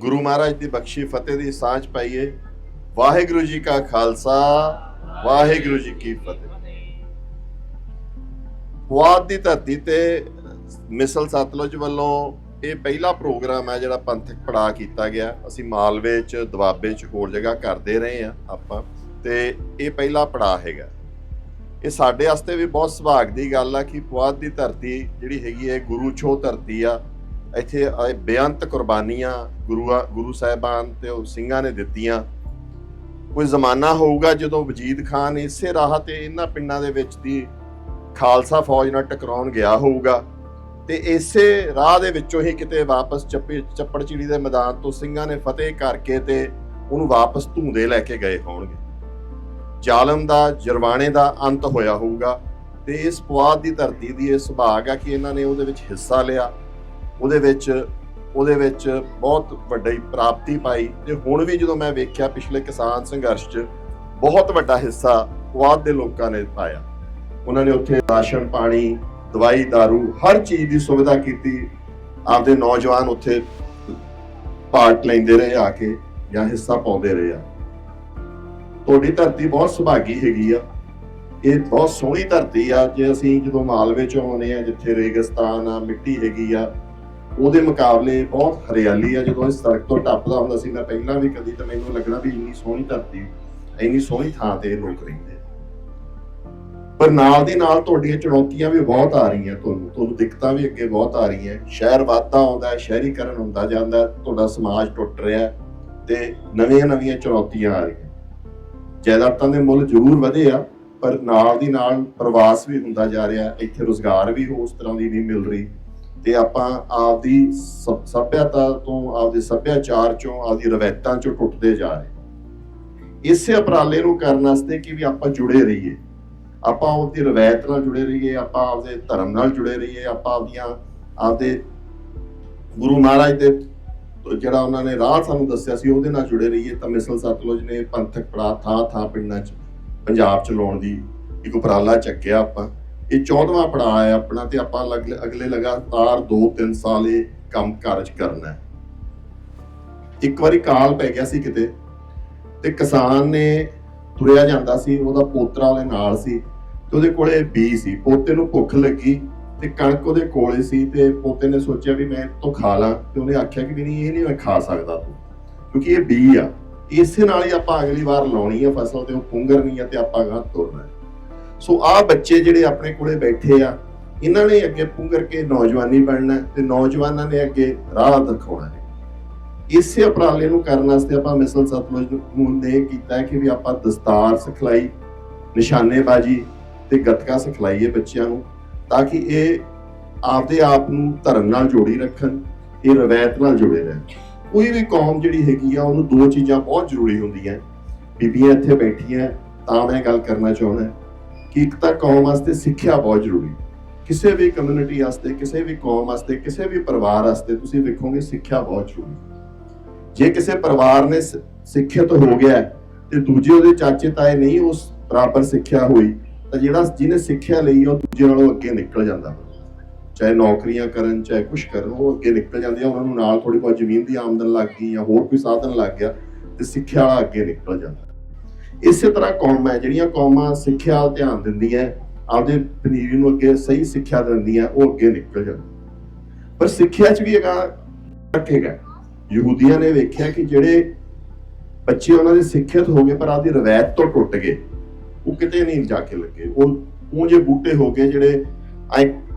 ਗੁਰੂ ਮਹਾਰਾਜ ਦੀ ਬਖਸ਼ੀ, ਫਤਿਹ ਦੀ ਸਾਂਝ ਪਾਈਏ। ਵਾਹਿਗੁਰੂ ਜੀ ਕਾ ਖਾਲਸਾ, ਵਾਹਿਗੁਰੂ ਜੀ ਕੀ ਫਤਿਹ। ਪੁਆਧ ਦੀ ਧਰਤੀ ਤੇ ਮਿਸਲ ਸਤਲੁਜ ਵੱਲੋਂ ਇਹ ਪਹਿਲਾ ਪ੍ਰੋਗਰਾਮ ਹੈ ਜਿਹੜਾ ਪੰਥਕ ਪੜਾ ਕੀਤਾ ਗਿਆ। ਅਸੀਂ ਮਾਲਵੇ ਚ, ਦੁਆਬੇ ਚ ਹੋਰ ਜਗ੍ਹਾ ਕਰਦੇ ਰਹੇ ਆ ਆਪਾਂ ਤੇ ਇਹ ਪਹਿਲਾ ਪੜਾ ਹੈਗਾ। ਇਹ ਸਾਡੇ ਵਾਸਤੇ ਵੀ ਬਹੁਤ ਸੁਭਾਗ ਦੀ ਗੱਲ ਆ ਕਿ ਪੁਆਧ ਦੀ ਧਰਤੀ ਜਿਹੜੀ ਹੈਗੀ ਹੈ, ਗੁਰੂ ਛੋ ਧਰਤੀ ਆ ਇੱਥੇ ਆਏ ਬੇਅੰਤ ਕੁਰਬਾਨੀਆਂ ਗੁਰੂਆ, ਗੁਰੂ ਸਾਹਿਬਾਨ ਤੇ ਉਹ ਸਿੰਘਾਂ ਨੇ ਦਿੱਤੀਆਂ। ਕੋਈ ਜ਼ਮਾਨਾ ਹੋਊਗਾ ਜਦੋਂ ਵਜੀਦ ਖਾਨ ਇਸੇ ਰਾਹ ਤੇ ਇਹਨਾਂ ਪਿੰਡਾਂ ਦੇ ਵਿੱਚ ਦੀ ਖਾਲਸਾ ਫੌਜ ਨਾਲ ਟਕਰਾਉਣ ਗਿਆ ਹੋਊਗਾ ਤੇ ਇਸੇ ਰਾਹ ਦੇ ਵਿੱਚੋਂ ਹੀ ਕਿਤੇ ਵਾਪਸ ਚੱਪੇ ਚਿੜੀ ਦੇ ਮੈਦਾਨ ਤੋਂ ਸਿੰਘਾਂ ਨੇ ਫਤਿਹ ਕਰਕੇ ਤੇ ਉਹਨੂੰ ਵਾਪਸ ਧੂੰਦੇ ਲੈ ਕੇ ਗਏ ਹੋਣਗੇ। ਜ਼ਾਲਮ ਦਾ, ਜਰਵਾਣੇ ਦਾ ਅੰਤ ਹੋਇਆ ਹੋਊਗਾ ਤੇ ਇਸ ਪੁਆਧ ਦੀ ਧਰਤੀ ਦੀ ਇਹ ਸੁਭਾਗ ਆ ਕਿ ਇਹਨਾਂ ਨੇ ਉਹਦੇ ਵਿੱਚ ਹਿੱਸਾ ਲਿਆ। ਉਹਦੇ ਵਿੱਚ ਉਹਦੇ ਵਿੱਚ ਬਹੁਤ ਵੱਡੀ ਪ੍ਰਾਪਤੀ ਪਾਈ। ਤੇ ਹੁਣ ਵੀ ਜਦੋਂ ਮੈਂ ਵੇਖਿਆ ਪਿਛਲੇ ਕਿਸਾਨ ਸੰਘਰਸ਼ 'ਚ, ਬਹੁਤ ਵੱਡਾ ਹਿੱਸਾ ਪੁਆਧ ਦੇ ਲੋਕਾਂ ਨੇ ਪਾਇਆ। ਉਹਨਾਂ ਨੇ ਉੱਥੇ ਰਾਸ਼ਨ, ਪਾਣੀ, ਦਵਾਈ दारू ਹਰ ਚੀਜ਼ ਦੀ ਸੁਵਿਧਾ ਕੀਤੀ। ਆਪਦੇ ਨੌਜਵਾਨ ਉੱਥੇ ਪਾਰਟ ਲੈਂਦੇ ਰਹੇ ਆ ਕੇ ਜਾਂ ਹਿੱਸਾ ਪਾਉਂਦੇ ਰਹੇ ਆ। ਤੁਹਾਡੀ ਧਰਤੀ ਬਹੁਤ ਸੁਭਾਗੀ ਹੈਗੀ ਆ। ਇਹ ਬਹੁਤ ਸੋਹਣੀ ਧਰਤੀ ਆ। ਜੇ ਅਸੀਂ ਜਦੋਂ ਮਾਲਵੇ ਚ ਆਉਂਦੇ ਆ, ਜਿੱਥੇ ਰੇਗਿਸਤਾਨ ਆ, ਮਿੱਟੀ ਹੈਗੀ ਆ ਉਹਦੇ ਮੁਕਾਬਲੇ ਬਹੁਤ ਹਰਿਆਲੀ ਆ, ਜਦੋਂ ਇਸ ਸੜਕ ਤੋਂ ਟੱਪਦਾ ਹੁੰਦਾ ਸੀ, ਮੈਂ ਪਹਿਲਾਂ ਵੀ ਕਦੀ ਤਾਂ ਮੈਨੂੰ ਲੱਗਣਾ ਵੀ ਇੰਨੀ ਸੋਹਣੀ ਧਰਤੀ, ਇੰਨੀ ਸੋਹਣੀ ਥਾਂ ਤੇ ਲੋਕ ਰਹਿੰਦੇ ਪਰ ਨਾਲ ਦੀ ਨਾਲ ਤੁਹਾਡੀਆਂ ਚੁਣੌਤੀਆਂ ਵੀ ਬਹੁਤ ਆ ਰਹੀਆਂ ਤੁਹਾਨੂੰ ਤੁਹਾਨੂੰ ਦਿੱਕਤਾਂ ਵੀ ਅੱਗੇ ਬਹੁਤ ਆ ਰਹੀਆਂ। ਸ਼ਹਿਰ ਵਾਧਾ ਆਉਂਦਾ ਹੈ ਸ਼ਹਿਰੀਕਰਨ ਹੁੰਦਾ ਜਾਂਦਾ, ਤੁਹਾਡਾ ਸਮਾਜ ਟੁੱਟ ਰਿਹਾ ਤੇ ਨਵੀਆਂ ਨਵੀਆਂ ਚੁਣੌਤੀਆਂ ਆ ਰਹੀਆਂ। ਜਾਇਦਾਦਾਂ ਦੇ ਮੁੱਲ ਜ਼ਰੂਰ ਵਧੇ ਆ, ਪਰ ਨਾਲ ਦੀ ਨਾਲ ਪ੍ਰਵਾਸ ਵੀ ਹੁੰਦਾ ਜਾ ਰਿਹਾ, ਇੱਥੇ ਰੋਜ਼ਗਾਰ ਵੀ ਉਸ ਤਰ੍ਹਾਂ ਦੀ ਨਹੀਂ ਮਿਲ ਰਹੀ। ਤੇ ਆਪਾਂ ਆਪਦੀ ਸ- ਸੱਭਿਅਤਾ ਤੋਂ, ਆਪਦੇ ਸੱਭਿਆਚਾਰ ਚੋਂ, ਆਪਦੀ ਰਵਾਇਤਾਂ ਚੋਂ ਟੁੱਟਦੇ ਜਾ ਰਹੇ ਇਸੇ ਉਪਰਾਲੇ ਨੂੰ ਕਰਨ ਵਾਸਤੇ ਕਿ ਵੀ ਆਪਾਂ ਜੁੜੇ ਰਹੀਏ। ਆਪਾਂ ਉਹਦੀ ਰਵਾਇਤ ਨਾਲ ਜੁੜੇ ਰਹੀਏ, ਆਪਾਂ ਆਪਦੇ ਧਰਮ ਨਾਲ ਜੁੜੇ ਰਹੀਏ, ਆਪਾਂ ਆਪਦੀਆਂ, ਆਪਦੇ ਗੁਰੂ ਮਹਾਰਾਜ ਦੇ ਜਿਹੜਾ ਉਹਨਾਂ ਨੇ ਰਾਹ ਸਾਨੂੰ ਦੱਸਿਆ ਸੀ, ਉਹਦੇ ਨਾਲ ਜੁੜੇ ਰਹੀਏ। ਤਾਂ ਮਿਸਲ ਸਤਲੁਜ ਨੇ ਪੰਥਕ ਪੜਾ ਥਾਂ ਥਾਂ ਪਿੰਡਾਂ 'ਚ, ਪੰਜਾਬ 'ਚ ਲਾਉਣ ਦੀ ਇੱਕ ਉਪਰਾਲਾ ਚੱਕਿਆ ਆਪਾਂ। ਇਹ 14ਵਾਂ ਪੜਾਅ ਹੈ ਆਪਣਾ ਤੇ ਆਪਾਂ ਅਗਲੇ ਲਗਾਤਾਰ 2-3 ਸਾਲ ਇਹ ਕੰਮ ਕਾਰਜ ਕਰਨਾ ਹੈ। ਇੱਕ ਵਾਰੀ ਕਾਲ ਪੈ ਗਿਆ ਸੀ ਕਿਤੇ ਤੇ ਕਿਸਾਨ ਨੇ ਤੁਰਿਆ ਜਾਂਦਾ ਸੀ, ਉਹਦਾ ਪੋਤਰਾ ਉਹਦੇ ਨਾਲ ਸੀ ਤੇ ਉਹਦੇ ਕੋਲੇ ਬੀ ਸੀ। ਪੋਤੇ ਨੂੰ ਭੁੱਖ ਲੱਗੀ ਤੇ ਕਣਕ ਉਹਦੇ ਕੋਲੇ ਸੀ ਤੇ ਪੋਤੇ ਨੇ ਸੋਚਿਆ ਵੀ ਮੈਂ ਇਹ ਤੋਂ ਖਾ ਲਾਂ ਤੇ ਉਹਨੇ ਆਖਿਆ ਕਿ ਵੀ ਨਹੀਂ, ਇਹ ਨਹੀਂ ਮੈਂ ਖਾ ਸਕਦਾ ਤੂੰ, ਕਿਉਂਕਿ ਇਹ ਬੀ ਆ। ਇਸੇ ਨਾਲ ਹੀ ਆਪਾਂ ਅਗਲੀ ਵਾਰ ਲਾਉਣੀ ਆ ਫਸਲ ਤੇ ਉਹ ਪੁੰਗਰਨੀ ਆ ਤੇ ਆਪਾਂ ਗਾਂ ਤੁਰਨਾ ਸੋ ਆਹ ਬੱਚੇ ਜਿਹੜੇ ਆਪਣੇ ਕੋਲੇ ਬੈਠੇ ਆ, ਇਹਨਾਂ ਨੇ ਅੱਗੇ ਪੁੰਗਰ ਕੇ ਨੌਜਵਾਨੀ ਬਣਨਾ ਤੇ ਨੌਜਵਾਨਾਂ ਨੇ ਅੱਗੇ ਰਾਹ ਦਿਖਾਉਣਾ ਹੈ। ਇਸੇ ਉਪਰਾਲੇ ਨੂੰ ਕਰਨ ਵਾਸਤੇ ਆਪਾਂ ਮਿਸਲ ਸਤਲੁਜ ਨੂੰ ਨੇ ਕੀਤਾ ਕਿ ਵੀ ਆਪਾਂ ਦਸਤਾਰ ਸਿਖਲਾਈ, ਨਿਸ਼ਾਨੇਬਾਜ਼ੀ ਤੇ ਗੱਤਕਾ ਸਿਖਲਾਈਏ ਬੱਚਿਆਂ ਨੂੰ, ਤਾਂ ਕਿ ਇਹ ਆਪਦੇ ਆਪ ਨੂੰ ਧਰਮ ਨਾਲ ਜੋੜੀ ਰੱਖਣ, ਇਹ ਰਵਾਇਤ ਨਾਲ ਜੁੜੇ ਰਹਿਣ। ਕੋਈ ਵੀ ਕੌਮ ਜਿਹੜੀ ਹੈਗੀ ਆ, ਉਹਨੂੰ ਦੋ ਚੀਜ਼ਾਂ ਬਹੁਤ ਜ਼ਰੂਰੀ ਹੁੰਦੀਆਂ ਬੀਬੀਆਂ ਇੱਥੇ ਬੈਠੀਆਂ, ਤਾਂ ਮੈਂ ਗੱਲ ਕਰਨਾ ਚਾਹੁੰਦਾ ਇੱਕ ਤਾਂ ਕੌਮ ਵਾਸਤੇ ਸਿੱਖਿਆ ਬਹੁਤ ਜ਼ਰੂਰੀ ਕਿਸੇ ਵੀ ਕਮਿਊਨਿਟੀ ਵਾਸਤੇ, ਕਿਸੇ ਵੀ ਕੌਮ ਵਾਸਤੇ, ਕਿਸੇ ਵੀ ਪਰਿਵਾਰ ਵਾਸਤੇ ਤੁਸੀਂ ਵੇਖੋਗੇ ਸਿੱਖਿਆ ਬਹੁਤ ਜ਼ਰੂਰੀ ਜੇ ਕਿਸੇ ਪਰਿਵਾਰ ਨੇ ਸਿੱਖਿਅਤ ਹੋ ਗਿਆ ਤੇ ਦੂਜੇ ਉਹਦੇ ਚਾਚੇ ਤਾਏ ਨਹੀਂ ਉਸ ਬਰਾਬਰ ਸਿੱਖਿਆ ਹੋਈ, ਤਾਂ ਜਿਹੜਾ ਜਿਹਨੇ ਸਿੱਖਿਆ ਲਈ ਉਹ ਦੂਜੇ ਨਾਲੋਂ ਅੱਗੇ ਨਿਕਲ ਜਾਂਦਾ ਚਾਹੇ ਨੌਕਰੀਆਂ ਕਰਨ, ਚਾਹੇ ਕੁਝ ਕਰਨ, ਉਹ ਅੱਗੇ ਨਿਕਲ ਜਾਂਦੇ ਆ, ਉਹਨਾਂ ਨੂੰ ਨਾਲ ਥੋੜੀ ਬਹੁਤ ਜ਼ਮੀਨ ਦੀ ਆਮਦਨ ਲੱਗ ਗਈ ਜਾਂ ਹੋਰ ਕੋਈ ਸਾਧਨ ਲੱਗ ਗਿਆ, ਤੇ ਸਿੱਖਿਆ ਵਾਲਾ ਅੱਗੇ ਨਿਕਲ ਜਾਂਦਾ। ਇਸੇ ਤਰ੍ਹਾਂ ਕੌਮਾਂ ਹੈ, ਜਿਹੜੀਆਂ ਕੌਮਾਂ ਸਿੱਖਿਆ ਵੱਲ ਧਿਆਨ ਦਿੰਦੀਆਂ ਆਪਦੇ ਪਨੀਰੀ ਨੂੰ ਅੱਗੇ ਸਹੀ ਸਿੱਖਿਆ ਦਿੰਦੀਆਂ, ਉਹ ਅੱਗੇ ਨਿਕਲ ਜਾਂਦੀਆਂ। ਪਰ ਸਿੱਖਿਆ 'ਚ ਵੀ ਅਗਾ ਰੱਖੇਗਾ ਯਹੂਦੀਆਂ ਨੇ ਵੇਖਿਆ ਕਿ ਜਿਹੜੇ ਬੱਚੇ ਉਹਨਾਂ ਦੇ ਸਿੱਖਿਅਤ ਹੋ ਗਏ, ਪਰ ਆਪਦੀ ਰਵਾਇਤ ਤੋਂ ਟੁੱਟ ਗਏ। ਉਹ ਕਿਤੇ ਨਹੀਂ ਜਾ ਕੇ ਲੱਗੇ। ਉਹ ਉਹ ਜੇ ਬੂਟੇ ਹੋ ਗਏ, ਜਿਹੜੇ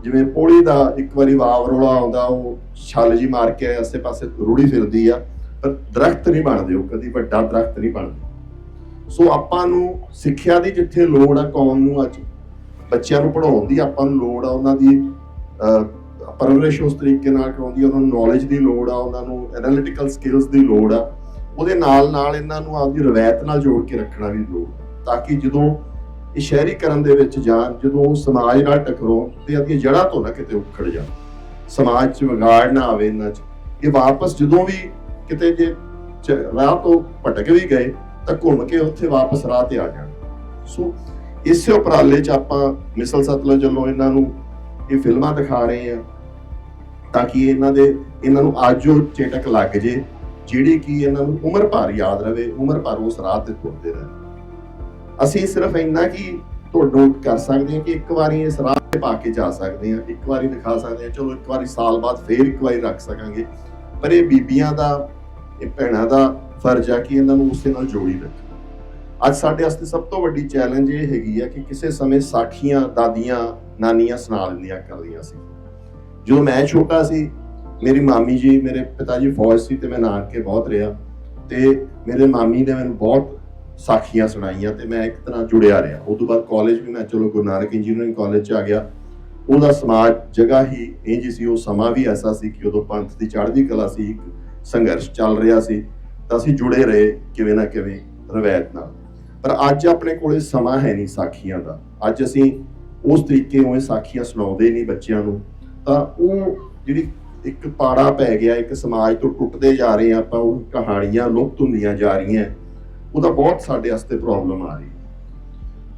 ਜਿਵੇਂ ਪੋਲੀ ਦਾ ਇੱਕ ਵਾਰੀ ਵਾਵ ਰੋਲਾ ਆਉਂਦਾ, ਉਹ ਛੱਲ ਜੀ ਮਾਰ ਕੇ ਆਸੇ ਪਾਸੇ ਰੂੜੀ ਫਿਰਦੀ ਆ, ਪਰ ਦਰਖਤ ਨਹੀਂ ਬਣਦੇ ਉਹ, ਕਦੀ ਵੱਡਾ ਦਰਖਤ ਨਹੀਂ ਬਣਦੇ। ਸੋ ਆਪਾਂ ਨੂੰ ਸਿੱਖਿਆ ਦੀ ਜਿੱਥੇ ਲੋੜ ਆ ਕੌਮ ਨੂੰ ਅੱਜ ਬੱਚਿਆਂ ਨੂੰ ਪੜਾਉਣ ਦੀ ਆਪਾਂ ਨੂੰ ਲੋੜ ਆ ਉਹਨਾਂ ਦੀ ਅਹ, ਪਰਵਰਿਸ਼ ਉਸ ਤਰੀਕੇ ਨਾਲ ਕਰਾਉਂਦੀ ਆ ਉਹਨਾਂ ਨੂੰ ਨੌਲੇਜ ਦੀ ਲੋੜ ਆ ਉਹਨਾਂ ਨੂੰ ਐਨਾਲਿਟੀਕਲ ਸਕਿੱਲਸ ਦੀ ਲੋੜ ਆ ਉਹਦੇ ਨਾਲ ਨਾਲ ਇਹਨਾਂ ਨੂੰ ਆਪਦੀ ਰਵਾਇਤ ਨਾਲ ਜੋੜ ਕੇ ਰੱਖਣਾ ਵੀ ਲੋੜ ਤਾਂ ਕਿ ਜਦੋਂ ਇਹ ਸ਼ਹਿਰੀਕਰਨ ਦੇ ਵਿੱਚ ਜਾਣ ਜਦੋਂ ਉਹ ਸਮਾਜ ਨਾਲ ਟਕਰਾਉਣ ਤੇ ਆਪਣੀਆਂ ਜੜ੍ਹਾਂ ਤੋਂ ਨਾ ਕਿਤੇ ਉਖੜ ਜਾਣ ਸਮਾਜ 'ਚ ਵਿਗਾੜ ਨਾ ਆਵੇ ਇਹਨਾਂ 'ਚ ਇਹ ਵਾਪਸ ਜਦੋਂ ਵੀ ਕਿਤੇ ਜੇ ਰਾਹ ਤੋਂ ਭਟਕ ਵੀ ਗਏ ਤਾਂ ਘੁੰਮ ਕੇ ਉੱਥੇ ਵਾਪਸ ਰਾਹ ਤੇ ਆ ਜਾਣ। ਸੋ ਇਸੇ ਉਪਰਾਲੇ 'ਚ ਆਪਾਂ ਮਿਸਲ ਸਤਲੁਜ ਵੱਲੋਂ ਇਹਨਾਂ ਨੂੰ ਇਹ ਫਿਲਮਾਂ ਦਿਖਾ ਰਹੇ ਆ ਤਾਂ ਕਿ ਇਹਨਾਂ ਦੇ, ਇਹਨਾਂ ਨੂੰ ਅੱਜ ਉਹ ਚੇਟਕ ਲੱਗ ਜੇ, ਜਿਹੜੀ ਕਿ ਇਹਨਾਂ ਨੂੰ ਉਮਰ ਭਰ ਯਾਦ ਰਵੇ, ਉਮਰ ਭਰ ਉਸ ਰਾਹ ਤੇ ਤੁਰਦੇ ਰਹੇ। ਅਸੀਂ ਸਿਰਫ ਇੰਨਾ ਕਿ ਤੁਹਾਨੂੰ ਕਰ ਸਕਦੇ ਹਾਂ ਕਿ ਇੱਕ ਵਾਰੀ ਇਸ ਰਾਹ ਤੇ ਪਾ ਕੇ ਜਾ ਸਕਦੇ ਹਾਂ, ਇੱਕ ਵਾਰੀ ਦਿਖਾ ਸਕਦੇ ਹਾਂ। ਚਲੋ ਇੱਕ ਵਾਰੀ ਸਾਲ ਬਾਅਦ ਫੇਰ ਇੱਕ ਵਾਰੀ ਰੱਖ ਸਕਾਂਗੇ। ਪਰ ਇਹ ਬੀਬੀਆਂ ਦਾ, ਇਹ ਭੈਣਾਂ ਦਾ ਫਰਜ਼ ਆ ਕਿ ਇਹਨਾਂ ਨੂੰ ਉਸੇ ਨਾਲ ਜੋੜੀ ਰੱਖ। ਅੱਜ ਸਾਡੇ ਵਾਸਤੇ ਸਭ ਤੋਂ ਵੱਡੀ ਚੈਲੰਜ ਇਹ ਹੈਗੀ ਆ ਕਿ ਕਿਸੇ ਸਮੇਂ ਸਾਖੀਆਂ, ਦਾਦੀਆਂ, ਨਾਨੀਆਂ ਸੁਣਾ ਦਿੰਦੀਆਂ ਕਰਦੀਆਂ ਸੀ। ਜਦੋਂ ਮੈਂ ਛੋਟਾ ਸੀ, ਮੇਰੀ ਮਾਮੀ ਜੀ, ਮੇਰੇ ਪਿਤਾ ਜੀ ਫੌਜ ਸੀ ਤੇ ਮੈਂ ਨਾਨਕੇ ਬਹੁਤ ਰਿਹਾ ਤੇ ਮੇਰੇ ਮਾਮੀ ਨੇ ਮੈਨੂੰ ਬਹੁਤ ਸਾਖੀਆਂ ਸੁਣਾਈਆਂ ਤੇ ਮੈਂ ਇੱਕ ਤਰ੍ਹਾਂ ਜੁੜਿਆ ਰਿਹਾ। ਉਸ ਤੋਂ ਬਾਅਦ ਕਾਲਜ ਵੀ ਮੈਂ, ਚਲੋ ਗੁਰੂ ਨਾਨਕ ਇੰਜੀਨੀਅਰਿੰਗ ਕਾਲਜ ਚ ਆ ਗਿਆ। ਉਹਦਾ ਸਮਾਜ ਜਗ੍ਹਾ ਹੀ ਇੰਜ ਸੀ, ਉਹ ਸਮਾਂ ਵੀ ਐਸਾ ਸੀ ਕਿ ਉਦੋਂ ਪੰਥ ਦੀ ਚੜ੍ਹਦੀ ਕਲਾ ਸੀ ਸੰਘਰਸ਼ ਚੱਲ ਰਿਹਾ ਸੀ। ਤਾਂ ਅਸੀਂ ਜੁੜੇ ਰਹੇ ਕਿਵੇਂ ਨਾ ਕਿਵੇਂ ਰਵਾਇਤ ਨਾਲ। ਪਰ ਅੱਜ ਆਪਣੇ ਕੋਲੇ ਸਮਾਂ ਹੈ ਨਹੀਂ ਸਾਖੀਆਂ ਦਾ। ਅੱਜ ਅਸੀਂ ਉਸ ਤਰੀਕੇ ਉਵੇਂ ਸਾਖੀਆਂ ਸੁਣਾਉਂਦੇ ਨਹੀਂ ਬੱਚਿਆਂ ਨੂੰ। ਤਾਂ ਉਹ ਜਿਹੜੀ ਇੱਕ ਪਾੜਾ ਪੈ ਗਿਆ, ਇੱਕ ਸਮਾਜ ਤੋਂ ਟੁੱਟਦੇ ਜਾ ਰਹੇ ਆ ਆਪਾਂ, ਉਹ ਕਹਾਣੀਆਂ ਲੁਪਤ ਹੁੰਦੀਆਂ ਜਾ ਰਹੀਆਂ, ਉਹਦਾ ਬਹੁਤ ਸਾਡੇ ਵਾਸਤੇ ਪ੍ਰੋਬਲਮ ਆ ਰਹੀ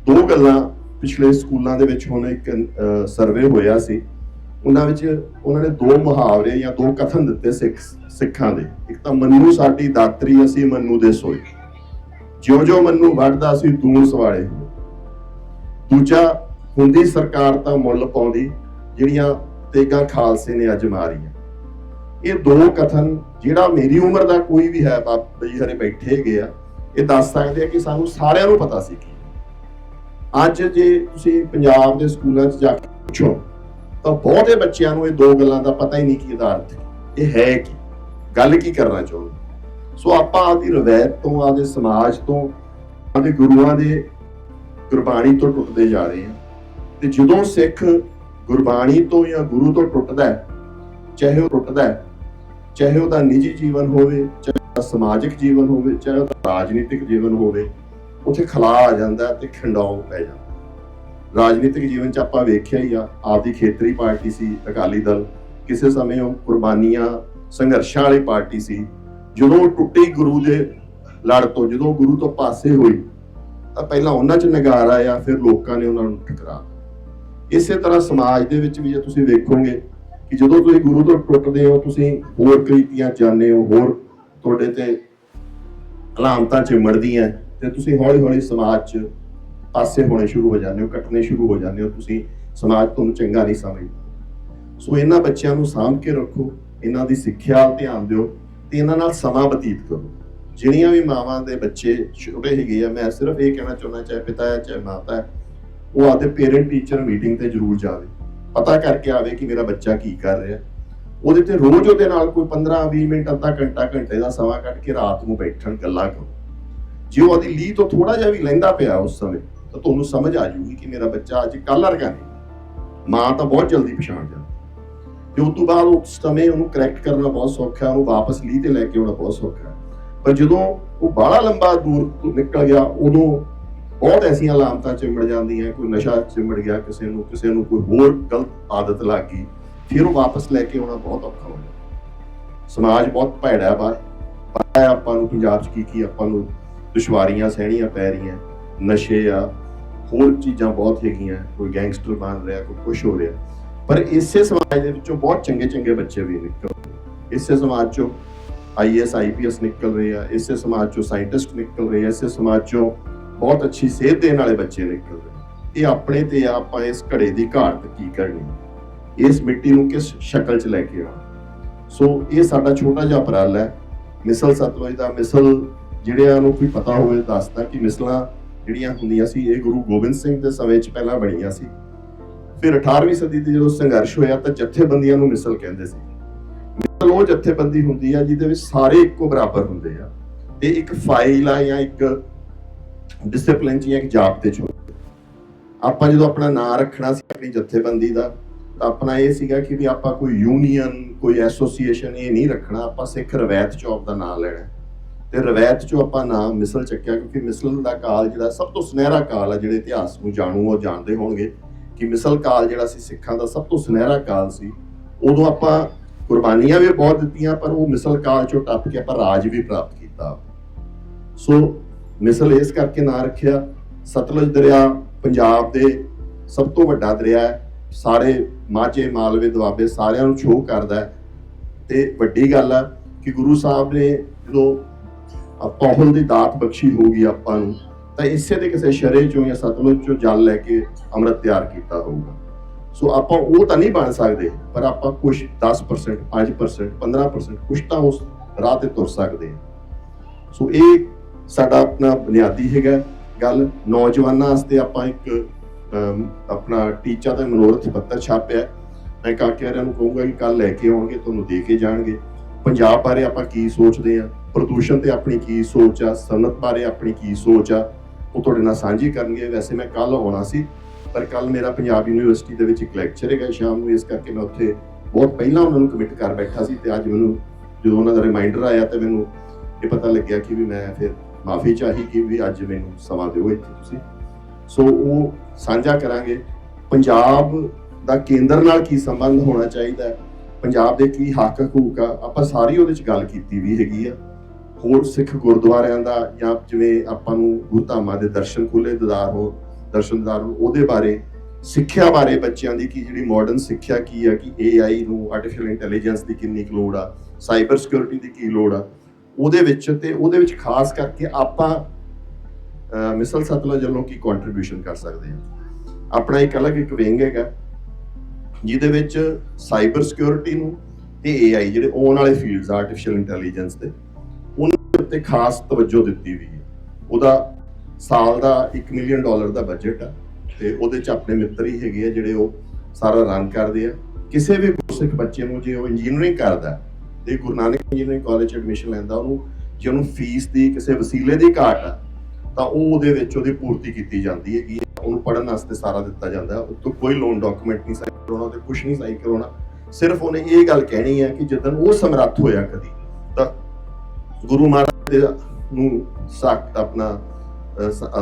ਦੋ ਗੱਲਾਂ ਪਿਛਲੇ ਸਕੂਲਾਂ ਦੇ ਵਿੱਚ ਹੁਣ ਇੱਕ ਸਰਵੇ ਹੋਇਆ ਸੀ। ਉਹਨਾਂ ਵਿੱਚ ਉਹਨਾਂ ਨੇ ਦੋ ਮੁਹਾਵਰੇ ਜਾਂ ਦੋ ਕਥਨ ਦਿੱਤੇ ਸਿੱਖ ਸਿੱਖਾਂ ਦੇ। ਇੱਕ ਤਾਂ ਮੰਨੂ ਸਾਡੀ ਦਾਤਰੀ, ਅਸੀਂ ਮੰਨੂ ਦੇ ਸੋਏ ਜਿਉਂ ਜਿਉਂ ਮੰਨੂ ਵੱਢਦਾ ਸੀ ਦੂਰ ਸਵਾਲੇ ਦੂਜਾ, ਹੁੰਦੀ ਸਰਕਾਰ ਤਾਂ ਮੁੱਲ ਪਾਉਂਦੀ, ਜਿਹੜੀਆਂ ਤੇਗਾਂ ਖਾਲਸੇ ਨੇ ਅੱਜ ਮਾਰੀਆਂ। ਇਹ ਦੋ ਕਥਨ, ਜਿਹੜਾ ਮੇਰੀ ਉਮਰ ਦਾ ਕੋਈ ਵੀ ਹੈ, ਬਾਬਾ ਜੀ ਹਰੇ ਬੈਠੇ ਹੈਗੇ ਆ, ਇਹ ਦੱਸ ਸਕਦੇ ਆ ਕਿ ਸਾਨੂੰ ਸਾਰਿਆਂ ਨੂੰ ਪਤਾ ਸੀ ਕੀ ਅੱਜ ਜੇ ਤੁਸੀਂ ਪੰਜਾਬ ਦੇ ਸਕੂਲਾਂ 'ਚ ਜਾ ਕੇ ਪੁੱਛੋ ਤਾਂ ਬਹੁਤੇ ਬੱਚਿਆਂ ਨੂੰ ਇਹ ਦੋ ਗੱਲਾਂ ਦਾ ਪਤਾ ਹੀ ਨਹੀਂ ਕਿ ਇਹਦਾ ਅਰਥ ਇਹ ਹੈ ਕੀ? ਗੱਲ ਕੀ ਕਰਨਾ ਚਾਹੁੰਦੇ? ਸੋ ਆਪਾਂ ਆਪਦੀ ਰਵਾਇਤ ਤੋਂ ਆਪਦੇ ਸਮਾਜ ਤੋਂ ਆਪਦੇ ਗੁਰੂਆਂ ਦੇ ਗੁਰਬਾਣੀ ਤੋਂ ਟੁੱਟਦੇ ਜਾ ਰਹੇ ਹਾਂ। ਤੇ ਜਦੋਂ ਸਿੱਖ ਗੁਰਬਾਣੀ ਤੋਂ ਜਾਂ ਗੁਰੂ ਤੋਂ ਟੁੱਟਦਾ ਹੈ, ਚਾਹੇ ਉਹ ਟੁੱਟਦਾ ਹੈ, ਚਾਹੇ ਉਹਦਾ ਨਿੱਜੀ ਜੀਵਨ ਹੋਵੇ, ਚਾਹੇ ਉਹਦਾ ਸਮਾਜਿਕ ਜੀਵਨ ਹੋਵੇ, ਚਾਹੇ ਉਹਦਾ ਰਾਜਨੀਤਿਕ ਜੀਵਨ ਹੋਵੇ, ਉੱਥੇ ਖਲਾ ਆ ਜਾਂਦਾ ਹੈ ਤੇ ਖੰਡਾਓ ਪੈ ਜਾਂਦਾ। ਰਾਜਨੀਤਿਕ ਜੀਵਨ ਚ ਆਪਾਂ ਵੇਖਿਆ ਹੀ ਆ, ਆਪਦੀ ਖੇਤਰੀ ਪਾਰਟੀ ਸੀ, ਅਕਾਲੀ ਦਲ। ਕਿਸੇ ਸਮੇਂ ਉਹ ਕੁਰਬਾਨੀਆਂ, ਸੰਘਰਸ਼ਾਂ ਵਾਲੀ ਪਾਰਟੀ ਸੀ। ਜਦੋਂ ਟੁੱਟੀ ਗੁਰੂ ਦੇ ਲੜ ਤੋਂ, ਜਦੋਂ ਗੁਰੂ ਤੋਂ ਪਾਸੇ ਹੋਈ, ਤਾਂ ਪਹਿਲਾਂ ਉਹਨਾਂ 'ਚ ਨਗਾਰ ਆਇਆ, ਫਿਰ ਲੋਕਾਂ ਨੇ ਉਹਨਾਂ ਨੂੰ ਟਕਰਾ ਇਸੇ ਤਰ੍ਹਾਂ ਸਮਾਜ ਦੇ ਵਿੱਚ ਵੀ ਜੇ ਤੁਸੀਂ ਵੇਖੋਗੇ ਕਿ ਜਦੋਂ ਤੁਸੀਂ ਗੁਰੂ ਤੋਂ ਟੁੱਟਦੇ ਹੋ, ਤੁਸੀਂ ਹੋਰ ਕ੍ਰੀਤੀਆਂ ਜਾਣਦੇ ਹੋ, ਹੋਰ ਤੁਹਾਡੇ ਤੇ ਅਲਾਮਤਾਂ ਚਿਮੜਦੀਆਂ ਤੇ ਤੁਸੀਂ ਹੌਲੀ ਹੌਲੀ ਸਮਾਜ 'ਚ ਪਾਸੇ ਹੋਣੇ ਸ਼ੁਰੂ ਹੋ ਜਾਂਦੇ ਹੋ, ਕੱਟਣੇ ਸ਼ੁਰੂ ਹੋ ਜਾਂਦੇ ਹੋ, ਤੁਸੀਂ ਸਮਾਜ ਤੁਹਾਨੂੰ ਚੰਗਾ ਨਹੀਂ ਸਮਝਦਾ। ਸੋ ਇਹਨਾਂ ਬੱਚਿਆਂ ਨੂੰ ਸਾਂਭ ਕੇ ਰੱਖੋ, ਇਹਨਾਂ ਦੀ ਸਿੱਖਿਆ ਧਿਆਨ ਦਿਓ ਤੇ ਇਹਨਾਂ ਨਾਲ ਸਮਾਂ ਬਤੀਤ ਕਰੋ। ਜਿਹੜੀਆਂ ਵੀ ਮਾਵਾਂ ਦੇ ਬੱਚੇ ਛੋਟੇ ਹੈਗੇ ਆ, ਮੈਂ ਸਿਰਫ ਇਹ ਕਹਿਣਾ ਚਾਹੁੰਦਾ, ਚਾਹੇ ਪਿਤਾ ਹੈ, ਚਾਹੇ ਮਾਤਾ ਹੈ, ਉਹ ਆਪਦੇ ਪੇਰੈਂਟ ਟੀਚਰ ਮੀਟਿੰਗ ਤੇ ਜ਼ਰੂਰ ਜਾਵੇ। ਪਤਾ ਕਰਕੇ ਆਵੇ ਕਿ ਮੇਰਾ ਬੱਚਾ ਕੀ ਕਰ ਰਿਹਾ। ਉਹਦੇ ਤੇ ਰੋਜ਼ ਉਹਦੇ ਨਾਲ ਕੋਈ 15 20 ਮਿੰਟ, ਅੱਧਾ ਘੰਟਾ, ਘੰਟੇ ਦਾ ਸਮਾਂ ਕੱਢ ਕੇ ਰਾਤ ਨੂੰ ਬੈਠਣ, ਗੱਲਾਂ ਕਰੋ। ਜੇ ਉਹਦੀ ਲੀ ਤੋਂ ਥੋੜਾ ਜਿਹਾ ਵੀ ਲੈਂਦਾ ਪਿਆ ਉਸ ਸਮੇਂ ਤਾਂ ਤੁਹਾਨੂੰ ਸਮਝ ਆ ਜਾਊਗੀ ਕਿ ਮੇਰਾ ਬੱਚਾ ਅੱਜ ਕੱਲ੍ਹ ਵਰਗਾ ਨਹੀਂ। ਮਾਂ ਤਾਂ ਬਹੁਤ ਜਲਦੀ ਪਛਾਣ ਜਾਂਦੀ। ਤੇ ਉਸ ਤੋਂ ਬਾਅਦ ਉਸ ਸਮੇਂ ਉਹਨੂੰ ਕਰੈਕਟ ਕਰਨਾ ਬਹੁਤ ਸੌਖਾ, ਉਹਨੂੰ ਵਾਪਸ ਲੀ ਤੇ ਲੈ ਕੇ ਆਉਣਾ ਬਹੁਤ ਸੌਖਾ। ਹੈ। ਪਰ ਜਦੋਂ ਉਹ ਬਾਹਲਾ ਲੰਬਾ ਦੂਰ ਨਿਕਲ ਗਿਆ, ਉਦੋਂ ਬਹੁਤ ਐਸੀਆਂ ਲਾਮਤਾਂ ਚਿੰਬੜ ਜਾਂਦੀਆਂ, ਕੋਈ ਨਸ਼ਾ ਚਿੰਬੜ ਗਿਆ ਕਿਸੇ ਨੂੰ ਕਿਸੇ ਨੂੰ ਕੋਈ ਹੋਰ ਗਲਤ ਆਦਤ ਲੱਗ ਗਈ, ਫਿਰ ਉਹ ਵਾਪਸ ਲੈ ਕੇ ਆਉਣਾ ਬਹੁਤ ਔਖਾ ਹੋ ਜਾਂਦਾ ਸਮਾਜ ਬਹੁਤ ਭੈੜਾ ਹੈ ਬਾਹਰ। ਪਤਾ ਹੈ ਆਪਾਂ ਨੂੰ ਪੰਜਾਬ 'ਚ ਕੀ ਕੀ ਆਪਾਂ ਨੂੰ ਦੁਸ਼ਵਾਰੀਆਂ ਸਹਿਣੀਆਂ ਪੈ ਰਹੀਆਂ। ਨਸ਼ੇ ਆ ਹੋਰ ਚੀਜ਼ਾਂ ਬਹੁਤ ਹੈਗੀਆਂ ਕੋਈ ਗੈਂਗਸਟਰ ਬਣ ਰਿਹਾ ਕੋਈ ਕੁਝ ਹੋ ਰਿਹਾ। ਪਰ ਇਸੇ ਸਮਾਜ ਦੇ ਵਿੱਚੋਂ ਬਹੁਤ ਚੰਗੇ ਚੰਗੇ ਬੱਚੇ ਵੀ ਨਿਕਲ ਇਸੇ ਸਮਾਜ ਚੋਂ ਆਈਐਸ ਆਈਪੀਐਸ ਨਿਕਲ ਰਹੇ ਆ ਇਸੇ ਸਮਾਜ ਚੋਂ ਸਾਇੰਟਿਸਟ ਨਿਕਲ ਰਹੇ ਆ ਇਸੇ ਸਮਾਜ ਚੋਂ ਬਹੁਤ ਅੱਛੀ ਸੇਧ ਦੇਣ ਵਾਲੇ ਬੱਚੇ ਨਿਕਲ ਰਹੇ ਇਹ ਆਪਣੇ ਤੇ ਆ, ਆਪਾਂ ਇਸ ਘੜੇ ਦੀ ਘਾਟ ਕੀ ਕਰਨੀ? ਇਸ ਮਿੱਟੀ ਨੂੰ ਕਿਸ ਸ਼ਕਲ 'ਚ ਲੈ ਕੇ ਆਉਣਾ? ਸੋ ਇਹ ਸਾਡਾ ਛੋਟਾ ਜਿਹਾ ਉਪਰਾਲਾ ਹੈ। ਮਿਸਲ ਸਤਲੁਜ ਦਾ ਮਿਸਲ ਜਿਹੜਿਆਂ ਨੂੰ ਕੋਈ ਪਤਾ ਹੋਵੇ ਦੱਸਦਾ ਕਿ ਮਿਸਲਾਂ ਜਿਹੜੀਆਂ ਹੁੰਦੀਆਂ ਸੀ, ਇਹ ਗੁਰੂ ਗੋਬਿੰਦ ਸਿੰਘ ਦੇ ਸਮੇਂ 'ਚ ਪਹਿਲਾਂ ਬਣੀਆਂ ਸੀ। ਫਿਰ 18ਵੀਂ ਸਦੀ ਦੇ ਜਦੋਂ ਸੰਘਰਸ਼ ਹੋਇਆ ਤਾਂ ਜਥੇਬੰਦੀਆਂ ਨੂੰ ਮਿਸਲ ਕਹਿੰਦੇ ਸੀ। ਮਿਸਲ ਉਹ ਜਥੇਬੰਦੀ ਹੁੰਦੀ ਆ ਜਿਹਦੇ ਵਿੱਚ ਸਾਰੇ ਇੱਕੋ ਬਰਾਬਰ ਹੁੰਦੇ ਆ। ਤੇ ਇੱਕ ਫਾਈਲ ਆ ਜਾਂ ਇੱਕ ਡਿਸਪਲਿਨ ਜਾਂ ਇੱਕ ਜਾਬਤੇ ਚ ਆਪਾਂ ਜਦੋਂ ਆਪਣਾ ਨਾਂ ਰੱਖਣਾ ਸੀ ਆਪਣੀ ਜਥੇਬੰਦੀ ਦਾ, ਤਾਂ ਆਪਣਾ ਇਹ ਸੀਗਾ ਕਿ ਵੀ ਆਪਾਂ ਕੋਈ ਯੂਨੀਅਨ ਕੋਈ ਐਸੋਸੀਏਸ਼ਨ ਇਹ ਨਹੀਂ ਰੱਖਣਾ, ਆਪਾਂ ਸਿੱਖ ਰਵਾਇਤ ਚੋਂ ਆਪਦਾ ਨਾਂ ਲੈਣਾ। ਤੇ ਰਵਾਇਤ ਚੋਂ ਆਪਾਂ ਨਾਮ ਮਿਸਲ ਚੱਕਿਆ, ਕਿਉਂਕਿ ਮਿਸਲ ਦਾ ਕਾਲ ਜਿਹੜਾ ਸਭ ਤੋਂ ਸੁਨਹਿਰਾ ਕਾਲ ਆ, ਜਿਹੜੇ ਇਤਿਹਾਸ ਨੂੰ ਜਾਣੂ ਉਹ ਜਾਣਦੇ ਹੋਣਗੇ ਕਿ ਮਿਸਲ ਕਾਲ ਜਿਹੜਾ ਸੀ ਸਿੱਖਾਂ ਦਾ ਸਭ ਤੋਂ ਸੁਨਹਿਰਾ ਕਾਲ ਸੀ। ਉਦੋਂ ਆਪਾਂ ਕੁਰਬਾਨੀਆਂ ਵੀ ਬਹੁਤ ਦਿੱਤੀਆਂ, ਪਰ ਉਹ ਮਿਸਲ ਕਾਲ ਚੋਂ ਟੱਪ ਕੇ ਆਪਾਂ ਰਾਜ ਵੀ ਪ੍ਰਾਪਤ ਕੀਤਾ। ਸੋ ਮਿਸਲ ਇਸ ਕਰਕੇ ਨਾਂ ਰੱਖਿਆ, ਸਤਲੁਜ ਦਰਿਆ ਪੰਜਾਬ ਦੇ ਸਭ ਤੋਂ ਵੱਡਾ ਦਰਿਆ ਹੈ, ਸਾਰੇ ਮਾਝੇ, ਮਾਲਵੇ, ਦੁਆਬੇ ਸਾਰਿਆਂ ਨੂੰ ਛੋਹ ਕਰਦਾ ਹੈ। ਤੇ ਵੱਡੀ ਗੱਲ ਹੈ ਕਿ ਗੁਰੂ ਸਾਹਿਬ ਨੇ ਜਦੋਂ ਪੌਹਲ ਦੀ ਦਾਤ ਬਖਸ਼ੀ ਹੋਊਗੀ ਆਪਾਂ ਨੂੰ, ਤਾਂ ਇਸੇ ਦੇ ਕਿਸੇ ਸ਼ਰੇ ਚੋਂ ਜਾਂ ਸਤਲੁਜ ਚੋਂ ਜਲ ਲੈ ਕੇ ਅੰਮ੍ਰਿਤ ਤਿਆਰ ਕੀਤਾ ਹੋਊਗਾ। ਸੋ ਆਪਾਂ ਉਹ ਤਾਂ ਨਹੀਂ ਬਣ ਸਕਦੇ, ਪਰ ਆਪਾਂ ਕੁਝ 10% 5% 15% ਕੁਝ ਤਾਂ ਉਸ ਰਾਹ ਤੇ ਤੁਰ ਸਕਦੇ ਹਾਂ। ਸੋ ਇਹ ਸਾਡਾ ਆਪਣਾ ਬੁਨਿਆਦੀ ਹੈਗਾ ਗੱਲ। ਨੌਜਵਾਨਾਂ ਵਾਸਤੇ ਆਪਾਂ ਇੱਕ ਆਪਣਾ ਟੀਚਾ ਤੇ ਮਨੋਰਥ ਪੱਤਰ ਛਾਪਿਆ। ਮੈਂ ਕਾਕਿਆਰਿਆਂ ਨੂੰ ਕਹੂੰਗਾ ਕਿ ਕੱਲ ਲੈ ਕੇ ਆਉਣਗੇ, ਤੁਹਾਨੂੰ ਦੇ ਕੇ ਜਾਣਗੇ। ਪੰਜਾਬ ਬਾਰੇ ਆਪਾਂ ਕੀ ਸੋਚਦੇ ਆ ਪ੍ਰਦੂਸ਼ਣ ਤੇ ਆਪਣੀ ਕੀ ਸੋਚ ਆ, ਸਨਅਤ ਬਾਰੇ ਆਪਣੀ ਕੀ ਸੋਚ ਆ, ਉਹ ਤੁਹਾਡੇ ਨਾਲ ਸਾਂਝੀ ਕਰਨਗੇ। ਵੈਸੇ ਮੈਂ ਕੱਲ ਆਉਣਾ ਸੀ, ਪਰ ਕੱਲ ਮੇਰਾ ਪੰਜਾਬ ਯੂਨੀਵਰਸਿਟੀ ਦੇ ਵਿੱਚ ਇੱਕ ਲੈਕਚਰ ਹੈਗਾ ਸ਼ਾਮ ਨੂੰ, ਇਸ ਕਰਕੇ ਮੈਂ ਉੱਥੇ ਬਹੁਤ ਪਹਿਲਾਂ ਉਹਨਾਂ ਨੂੰ ਕਮਿਟ ਕਰ ਬੈਠਾ ਸੀ ਤੇ ਅੱਜ ਮੈਨੂੰ ਜਦੋਂ ਉਹਨਾਂ ਦਾ ਰਿਮਾਈਂਡਰ ਆਇਆ ਤੇ ਮੈਨੂੰ ਇਹ ਪਤਾ ਲੱਗਿਆ ਕਿ ਵੀ ਮੈਂ ਫਿਰ ਮਾਫੀ ਚਾਹੀ ਕਿ ਵੀ ਅੱਜ ਮੈਨੂੰ ਸਮਾਂ ਦਿਓ ਇੱਥੇ ਤੁਸੀਂ। ਸੋ ਉਹ ਸਾਂਝਾ ਕਰਾਂਗੇ। ਪੰਜਾਬ ਦਾ ਕੇਂਦਰ ਨਾਲ ਕੀ ਸੰਬੰਧ ਹੋਣਾ ਚਾਹੀਦਾ ਹੈ? ਪੰਜਾਬ ਦੇ ਕੀ ਹੱਕ ਹਕੂਕ ਆ, ਆਪਾਂ ਸਾਰੀ ਉਹਦੇ ਚ ਗੱਲ ਕੀਤੀ ਵੀ ਹੈਗੀ ਆ। ਹੋਰ ਸਿੱਖ ਗੁਰਦੁਆਰਿਆਂ ਦਾ ਜਾਂ ਜਿਵੇਂ ਆਪਾਂ ਨੂੰ ਗੁਰਧਾਮਾਂ ਦੇ ਦਰਸ਼ਨ ਖੁੱਲੇ ਦਦਾਰ ਹੋ ਦਰਸ਼ਨਦਾਰ ਉਹਦੇ ਬਾਰੇ, ਸਿੱਖਿਆ ਬਾਰੇ ਬੱਚਿਆਂ ਦੀ ਕਿ ਜਿਹੜੀ ਮਾਡਰਨ ਸਿੱਖਿਆ ਕੀ ਆ, ਕਿ AI ਨੂੰ ਆਰਟੀਫੀਸ਼ੀਅਲ ਇੰਟੈਲੀਜੈਂਸ ਦੀ ਕਿੰਨੀ ਕੁ ਲੋੜ ਆ ਸਾਈਬਰ ਸਿਕਿਉਰਿਟੀ ਦੀ ਕੀ ਲੋੜ ਆ, ਉਹਦੇ ਵਿੱਚ ਤੇ ਉਹਦੇ ਵਿੱਚ ਖਾਸ ਕਰਕੇ ਆਪਾਂ ਮਿਸਲ ਸਤਲੁਜ ਵੱਲੋਂ ਕੀ ਕੰਟਰੀਬਿਊਸ਼ਨ ਕਰ ਸਕਦੇ ਹਾਂ ਆਪਣਾ ਇੱਕ ਅਲੱਗ ਇੱਕ ਵਿੰਗ ਹੈਗਾ ਜਿਹਦੇ ਵਿੱਚ ਸਾਈਬਰ ਸਿਕਿਉਰਿਟੀ ਨੂੰ ਤੇ AI ਜਿਹੜੇ ਆਉਣ ਵਾਲੇ ਫੀਲਡਸ ਆਰਟੀਫੀਸ਼ੀਅਲ ਇੰਟੈਲੀਜੈਂਸ ਦੇ, ਉਹਨਾਂ ਦੇ ਉੱਤੇ ਖਾਸ ਤਵੱਜੋ ਦਿੱਤੀ ਹੋਈ ਹੈ। ਉਹਦਾ ਸਾਲ ਦਾ 1 ਮਿਲੀਅਨ ਡਾਲਰ ਦਾ ਬਜਟ ਆ ਤੇ ਉਹਦੇ ਚ ਆਪਣੇ ਮਿੱਤਰ ਹੀ ਹੈਗੇ ਆ ਜਿਹੜੇ ਉਹ ਸਾਰਾ ਰਨ ਕਰਦੇ ਆ। ਕਿਸੇ ਵੀ ਗੁਰਸਿੱਖ ਬੱਚੇ ਨੂੰ ਜੇ ਉਹ ਇੰਜੀਨੀਅਰਿੰਗ ਕਰਦਾ ਤੇ Guru Nanak engineering college admission ਲੈਂਦਾ, ਉਹਨੂੰ ਜੇ ਉਹਨੂੰ ਫੀਸ ਦੀ ਕਿਸੇ ਵਸੀਲੇ ਦੀ ਘਾਟ ਆ ਤਾਂ ਉਹ ਉਹਦੇ ਵਿੱਚ ਉਹਦੀ ਪੂਰਤੀ ਕੀਤੀ ਜਾਂਦੀ ਹੈਗੀ ਹੈ। ਉਹਨੂੰ ਪੜ੍ਹਨ ਵਾਸਤੇ ਸਾਰਾ ਦਿੱਤਾ ਜਾਂਦਾ ਹੈ। ਕੋਈ ਲੋਨ ਡਾਕੂਮੈਂਟ ਨਹੀਂ ਸਾਈਨ ਕਰਾਉਣਾ ਤੇ ਕੁਝ ਨਹੀਂ ਸਾਈਨ ਕਰਾਉਣਾ ਸਿਰਫ ਉਹਨੇ ਇਹ ਗੱਲ ਕਹਿਣੀ ਹੈ ਕਿ ਜਦੋਂ ਉਹ ਸਮਰੱਥ ਹੋਇਆ ਕਦੀ, ਤਾਂ ਗੁਰੂ ਮਹਾਰਾਜ ਦੇ ਨੂੰ ਸਾਖ ਆਪਣਾ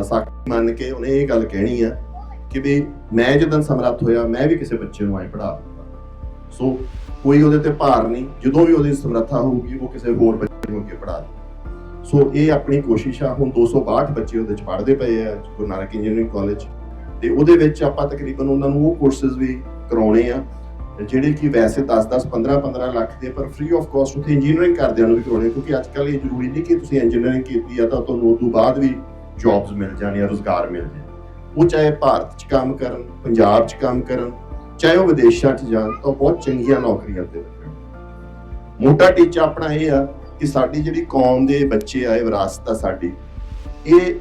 ਸਾਖੀ ਮੰਨ ਕੇ ਉਹਨੇ ਇਹ ਗੱਲ ਕਹਿਣੀ ਹੈ ਕਿ ਵੀ ਮੈਂ ਜਦੋਂ ਸਮਰੱਥ ਹੋਇਆ, ਮੈਂ ਵੀ ਕਿਸੇ ਬੱਚੇ ਨੂੰ ਆਏ ਪੜਾ ਸੋ ਕੋਈ ਉਹਦੇ ਤੇ ਭਾਰ ਨਹੀਂ ਜਦੋਂ ਵੀ ਉਹਦੀ ਸਮਰੱਥਾ ਹੋਊਗੀ, ਉਹ ਕਿਸੇ ਹੋਰ ਬੱਚੇ ਨੂੰ ਅੱਗੇ ਪੜਾ ਦੇ ਸੋ ਇਹ ਆਪਣੀ ਕੋਸ਼ਿਸ਼ ਆ, ਹੁਣ 262 ਬੱਚੇ ਉਹਦੇ ਚ ਪੜ੍ਹਦੇ ਪਏ ਆ, ਗੁਰੂ ਨਾਨਕ ਇੰਜੀਨੀਅਰਿੰਗ ਕਾਲਜ ਤੇ ਉਹਦੇ ਵਿੱਚ ਆਪਾਂ ਤਕਰੀਬਨ ਉਹਨਾਂ ਨੂੰ ਉਹ ਕੋਰਸਸ ਵੀ ਕਰਾਉਣੇ ਆ, ਜਿਹੜੇ ਕਿ ਵੈਸੇ 10 10 15 15 ਲੱਖ ਦੇ, ਪਰ ਫ੍ਰੀ ਆਫ ਕਾਸਟ ਉੱਥੇ ਇੰਜੀਨੀਅਰਿੰਗ ਕਰਦਿਆਂ ਨੂੰ ਵੀ ਕਰਾਉਣੇ, ਕਿਉਂਕਿ ਅੱਜ ਕੱਲ੍ਹ ਇਹ ਜ਼ਰੂਰੀ ਨਹੀਂ ਕਿ ਤੁਸੀਂ ਇੰਜੀਨੀਅਰਿੰਗ ਕੀਤੀ ਆ ਤਾਂ ਤੁਹਾਨੂੰ ਉਦੋਂ ਬਾਅਦ ਵੀ ਜੌਬਸ ਮਿਲ ਜਾਣ ਜਾਂ ਰੋਜ਼ਗਾਰ ਮਿਲ ਜਾਣ। ਉਹ ਚਾਹੇ ਭਾਰਤ 'ਚ ਕੰਮ ਕਰਨ, ਪੰਜਾਬ 'ਚ ਕੰਮ ਕਰਨ, ਚਾਹੇ ਉਹ ਵਿਦੇਸ਼ਾਂ 'ਚ ਜਾਣ, ਤਾਂ ਬਹੁਤ ਚੰਗੀਆਂ ਨੌਕਰੀਆਂ ਤੇ ਲੱਗਣ ਮੋਟਾ ਟੀਚਾ ਆਪਣਾ ਇਹ ਆ ਕਿ ਸਾਡੀ ਜਿਹੜੀ ਕੌਮ ਦੇ ਬੱਚੇ ਆਏ ਵਿਰਾਸਤ ਆ ਸਾਡੀ, ਇਹ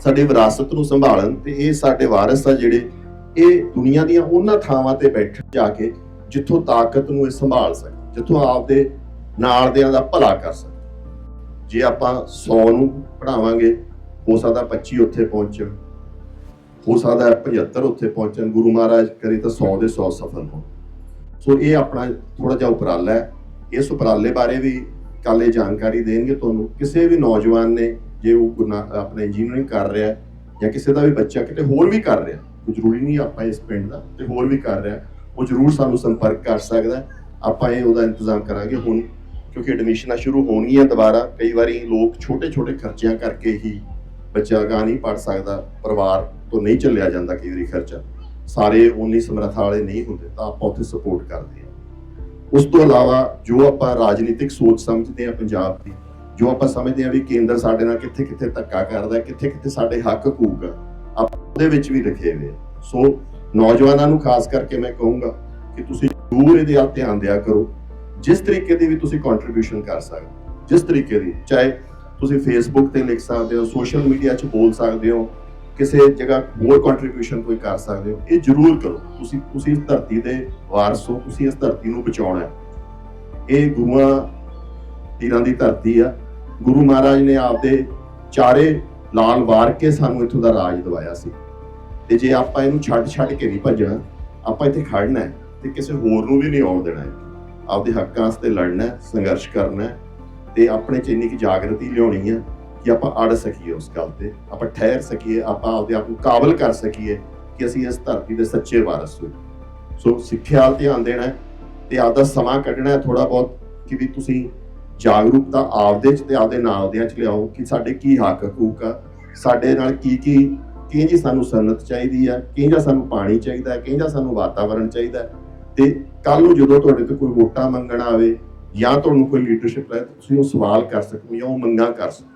ਸਾਡੇ ਵਿਰਾਸਤ ਨੂੰ ਸੰਭਾਲਣ ਤੇ ਇਹ ਸਾਡੇ ਵਾਰਿਸ ਆ ਜਿਹੜੇ ਇਹ ਦੁਨੀਆ ਦੀਆਂ ਉਹਨਾਂ ਥਾਵਾਂ ਤੇ ਬੈਠ ਜਾ ਕੇ ਜਿੱਥੋਂ ਤਾਕਤ ਨੂੰ ਇਹ ਸੰਭਾਲ ਸਕਣ, ਜਿੱਥੋਂ ਆਪਦੇ ਨਾਲ ਦਿਆਂ ਦਾ ਭਲਾ ਕਰ ਸਕਣ। ਜੇ ਆਪਾਂ 100 ਨੂੰ ਪੜਾਵਾਂਗੇ ਹੋ ਸਕਦਾ 25 ਉੱਥੇ ਪਹੁੰਚਣ, ਹੋ ਸਕਦਾ ਹੈ 75 ਉੱਥੇ ਪਹੁੰਚਣ, ਗੁਰੂ ਮਹਾਰਾਜ ਕਰੇ ਤਾਂ 100 ਦੇ 100 ਸਫਲ ਹੋਣ। ਸੋ ਇਹ ਆਪਣਾ ਥੋੜਾ ਜਿਹਾ ਉਪਰਾਲਾ ਹੈ। ਇਸ ਉਪਰਾਲੇ ਬਾਰੇ ਵੀ ਕੱਲ ਇਹ ਜਾਣਕਾਰੀ ਦੇਣਗੇ ਤੁਹਾਨੂੰ। ਕਿਸੇ ਵੀ ਨੌਜਵਾਨ ਨੇ, ਜੇ ਉਹ ਆਪਣੇ ਇੰਜੀਨੀਅਰਿੰਗ ਕਰ ਰਿਹਾ ਹੈ ਜਾਂ ਕਿਸੇ ਦਾ ਵੀ ਬੱਚਾ ਕਿਤੇ ਹੋਰ ਵੀ ਕਰ ਰਿਹਾ ਕੋਈ ਜ਼ਰੂਰੀ ਨਹੀਂ ਆਪਾਂ ਇਸ ਪਿੰਡ ਦਾ ਤੇ ਹੋਰ ਵੀ ਕਰ ਰਿਹਾ ਉਹ ਜ਼ਰੂਰ ਸਾਨੂੰ ਸੰਪਰਕ ਕਰ ਸਕਦਾ ਆਪਾਂ ਇਹ ਉਹਦਾ ਇੰਤਜ਼ਾਮ ਕਰਾਂਗੇ ਹੁਣ, ਕਿਉਂਕਿ ਐਡਮਿਸ਼ਨਾਂ ਸ਼ੁਰੂ ਹੋਣਗੀਆਂ ਦੁਬਾਰਾ। ਕਈ ਵਾਰੀ ਲੋਕ ਛੋਟੇ ਛੋਟੇ ਖਰਚਿਆਂ ਕਰਕੇ ਹੀ ਬੱਚਾ ਅਗਾਂਹ ਨਹੀਂ ਪੜ ਸਕਦਾ, ਪਰਿਵਾਰ ਤੋਂ ਨਹੀਂ ਚੱਲਿਆ ਜਾਂਦਾ ਕਈ ਵਾਰੀ ਖਰਚਾ। ਸਾਰੇ ਉਨੀ ਸਮਰੱਥਾ ਵਾਲੇ ਨਹੀਂ ਹੁੰਦੇ, ਤਾਂ ਆਪਾਂ ਉੱਥੇ ਸਪੋਰਟ ਕਰਦੇ ਉਸ ਤੋਂ ਇਲਾਵਾ ਜੋ ਆਪਾਂ ਰਾਜਨੀਤਿਕ ਸੋਚ ਸਮਝਦੇ ਹਾਂ ਪੰਜਾਬ ਦੀ, ਜੋ ਆਪਾਂ ਸਮਝਦੇ ਹਾਂ ਵੀ ਕੇਂਦਰ ਸਾਡੇ ਨਾਲ ਕਿੱਥੇ ਕਿੱਥੇ ਧੱਕਾ ਕਰਦਾ ਕਿੱਥੇ ਕਿੱਥੇ ਸਾਡੇ ਹੱਕ ਹਕੂਕ ਆਪਾਂ ਉਹਦੇ ਵਿੱਚ ਵੀ ਲਿਖੇ ਹੋਏ ਸੋ ਨੌਜਵਾਨਾਂ ਨੂੰ ਖਾਸ ਕਰਕੇ ਮੈਂ ਕਹੂੰਗਾ ਕਿ ਤੁਸੀਂ ਜ਼ਰੂਰ ਇਹਦੇ ਵੱਲ ਧਿਆਨ ਦਿਆ ਕਰੋ। ਜਿਸ ਤਰੀਕੇ ਦੀ ਵੀ ਤੁਸੀਂ ਕੰਟਰੀਬਿਊਸ਼ਨ ਕਰ ਸਕਦੇ ਜਿਸ ਤਰੀਕੇ ਦੀ, ਚਾਹੇ ਤੁਸੀਂ ਫੇਸਬੁੱਕ ਤੇ ਲਿਖ ਸਕਦੇ ਹੋ ਸੋਸ਼ਲ ਮੀਡੀਆ 'ਚ ਬੋਲ ਸਕਦੇ ਹੋ ਕਿਸੇ ਜਗ੍ਹਾ ਹੋਰ ਕੰਟਰੀਬਿਊਸ਼ਨ ਕੋਈ ਕਰ ਸਕਦੇ ਹੋ, ਇਹ ਜ਼ਰੂਰ ਕਰੋ। ਤੁਸੀਂ ਤੁਸੀਂ ਇਸ ਧਰਤੀ ਦੇ ਵਾਰਸ ਹੋ, ਤੁਸੀਂ ਇਸ ਧਰਤੀ ਨੂੰ ਬਚਾਉਣਾ ਹੈ। ਇਹ ਗੁਰੂਆਂ ਪੀਰਾਂ ਦੀ ਧਰਤੀ ਆ। ਗੁਰੂ ਮਹਾਰਾਜ ਨੇ ਆਪਦੇ ਚਾਰੇ ਲਾਲ ਵਾਰ ਕੇ ਸਾਨੂੰ ਇੱਥੋਂ ਦਾ ਰਾਜ ਦਵਾਇਆ ਸੀ। ਤੇ ਜੇ ਆਪਾਂ ਇਹਨੂੰ ਛੱਡ ਛੱਡ ਕੇ ਨਹੀਂ ਭੱਜਣਾ, ਆਪਾਂ ਇੱਥੇ ਖੜਨਾ ਹੈ ਤੇ ਕਿਸੇ ਹੋਰ ਨੂੰ ਵੀ ਨਹੀਂ ਆਉਣ ਦੇਣਾ ਹੈ। ਆਪਦੇ ਹੱਕਾਂ ਵਾਸਤੇ ਲੜਨਾ ਹੈ, ਸੰਘਰਸ਼ ਕਰਨਾ ਹੈ ਤੇ ਆਪਣੇ ਚ ਇੰਨੀ ਕੁ ਜਾਗਰਤੀ ਲਿਆਉਣੀ ਹੈ ਕਿ ਆਪਾਂ ਅੜ ਸਕੀਏ ਉਸ ਗੱਲ ਤੇ, ਆਪਾਂ ਠਹਿਰ ਸਕੀਏ, ਆਪਾਂ ਆਪਦੇ ਆਪ ਨੂੰ ਕਾਬਲ ਕਰ ਸਕੀਏ ਕਿ ਅਸੀਂ ਇਸ ਧਰਤੀ ਦੇ ਸੱਚੇ ਵਾਰਸ ਹਾਂ ਸੋ ਸਿੱਖਿਆ ਵੱਲ ਧਿਆਨ ਦੇਣਾ ਹੈ ਤੇ ਆਪਦਾ ਸਮਾਂ ਕੱਢਣਾ ਹੈ ਥੋੜਾ ਬਹੁਤ ਕਿ ਵੀ ਤੁਸੀਂ ਜਾਗਰੂਕਤਾ ਆਪਦੇ ਚ ਤੇ ਆਪਦੇ ਨਾਲ ਦਿਆਂ ਚ ਲਿਆਓ ਕਿ ਸਾਡੇ ਕੀ ਹੱਕ ਹਕੂਕ ਆ, ਸਾਡੇ ਨਾਲ ਕੀ ਕੀ ਕਿੰਜੀ ਸਾਨੂੰ ਸਨਤ ਚਾਹੀਦੀ ਆ ਕਿੰਜਾ ਸਾਨੂੰ ਪਾਣੀ ਚਾਹੀਦਾ ਹੈ ਕਿੰਜਾ ਸਾਨੂੰ ਵਾਤਾਵਰਣ ਚਾਹੀਦਾ ਹੈ। ਤੇ ਕੱਲ ਨੂੰ ਜਦੋਂ ਤੁਹਾਡੇ ਤੋਂ ਕੋਈ ਵੋਟਾਂ ਮੰਗਣ ਆਵੇ ਜਾਂ ਤੁਹਾਨੂੰ ਕੋਈ ਲੀਡਰਸ਼ਿਪ ਲੈ ਤੁਸੀਂ ਉਹ ਸਵਾਲ ਕਰ ਸਕੋ ਜਾਂ ਉਹ ਮੰਗਾਂ ਕਰ ਸਕੋ